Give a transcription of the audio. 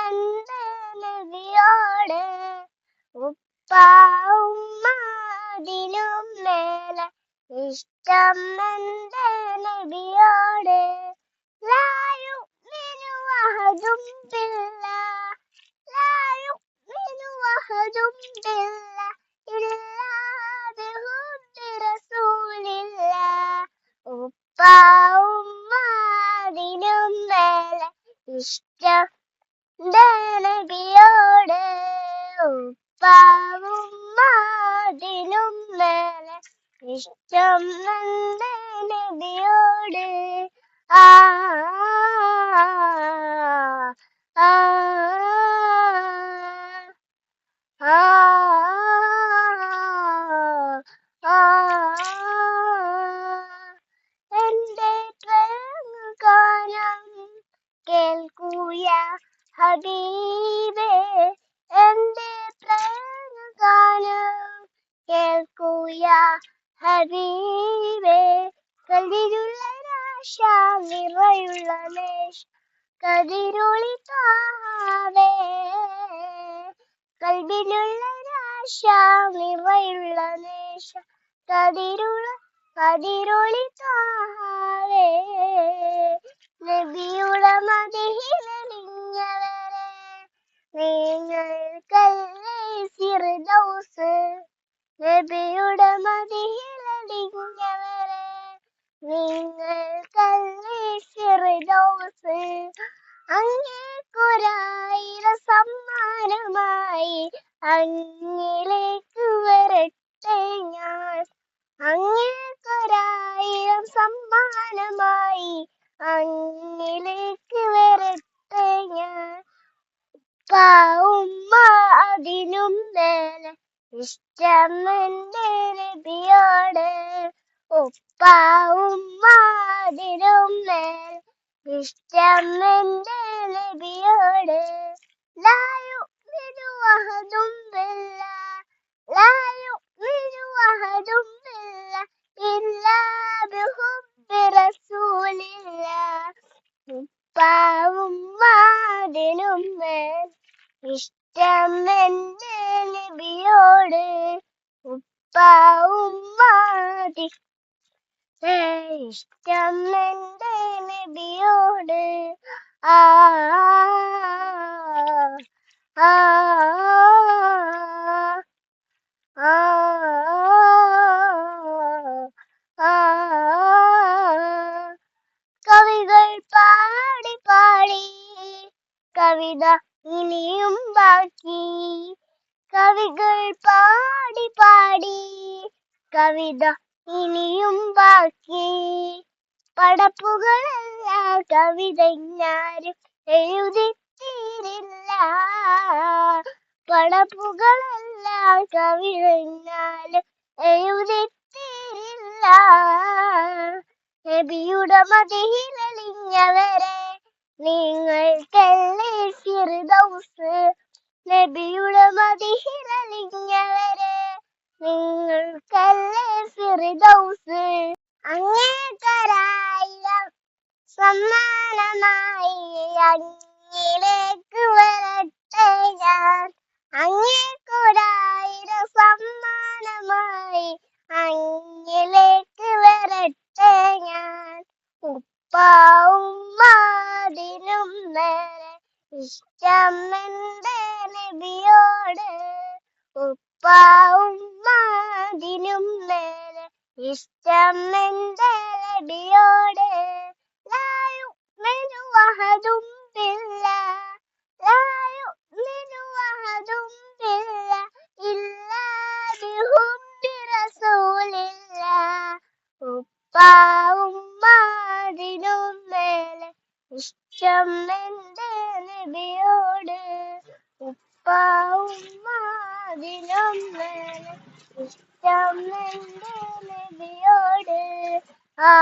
ഇഷ്ടം നദിയോട് ഉപ്പ ഉമ്മ അതിനും മേലെ ഇഷ്ടം എന്റെ നദിയോട് ഉപ്പ ഉമ്മ അതിനും മേലെ ഇഷ്ടം എന്റെ ഉപ്പാവും ഉപ്പ ഉമ്മ മേലെ. ഇഷ്ടം നന്ദനബിയോട് നബിയോട് ആ എന്റെ ഹബീബേ എന്റെ പ്രേമഗാനം കേൾക്കൂയ ഹബീബേ കതിരുള്ള രാശ നിറയുള്ള മേശ കതിരൊളി താവേ. കൽബിലുള്ള രാശ നിറയുള്ള നേശ കതിരുള കതിരൊളി താവേ. നബിയുടെ മതിഹിലലിഞ്ഞവരെ നിങ്ങൾക്കല്ലേ ഫിർദൗസ് നബിയുടെ മതിയിലടിഞ്ഞവരെ നിങ്ങൾക്കല്ലേ ഫിർദൗസ് അങ്ങേക്കൊരായിര സമ്മാനമായി അങ്ങിലേക്ക് ഉമ്മ അതിനും മേലെ ഇഷ്ടം എന്റെ നബിയോട്. ഉപ്പ ഉമ്മ അതിനും മേലെ ഇഷ്ടം എന്റെ നബിയോട് ലായു ഇഷ്ടം എന്റെ നബിയോട് ഉപ്പ ഉമ്മാതി ഇഷ്ടം എന്റെ നബിയോട് ആ ആ. കവികൾ പാടി പാടി കവിത ഇനിയും ബാക്കി. കവികൾ പാടി പാടി. കവിത ഇനിയും ബാക്കി. പടപ്പുകളല്ല കവിത ഞാരും എഴുതിത്തീരില്ല. പടപ്പുകളല്ല കവിത ഞാരും എഴുതിത്തീരില്ല. നബിയുടെ മതിയിലലിഞ്ഞവരെ നിങ്ങൾക്കല്ലേ ഫിർദൗസ് നബിയുടെ മതിയിലലിഞ്ഞവരെ നിങ്ങൾക്കല്ലേ ഫിർദൗസ് അങ്ങേക്കരായിരം സമ്മാനമായി അങ്ങിലേക്ക് വരട്ടെ ഞാൻ. അങ്ങേക്കൊരായിരം സമ്മാനമായി അങ്ങിലേക്ക് നേരെ ഇഷ്ടം എന്റെ നബിയോട് ഉപ്പാവും അതിനും നേരെ ഇഷ്ടം എന്റെ നബിയോട് ലായു മെനുവഹതും പില്ല ലായു മെനുവഹതും പില്ല ഇല്ലാ ബിഹുബ്ബി റസൂലില്ല ഉപ്പ ഉമ്മ അതിനും മേലെ ഇഷ്ടം എന്റെ നബിയോട് ഇഷ്ടം എന്റെ നബിയോട് ആ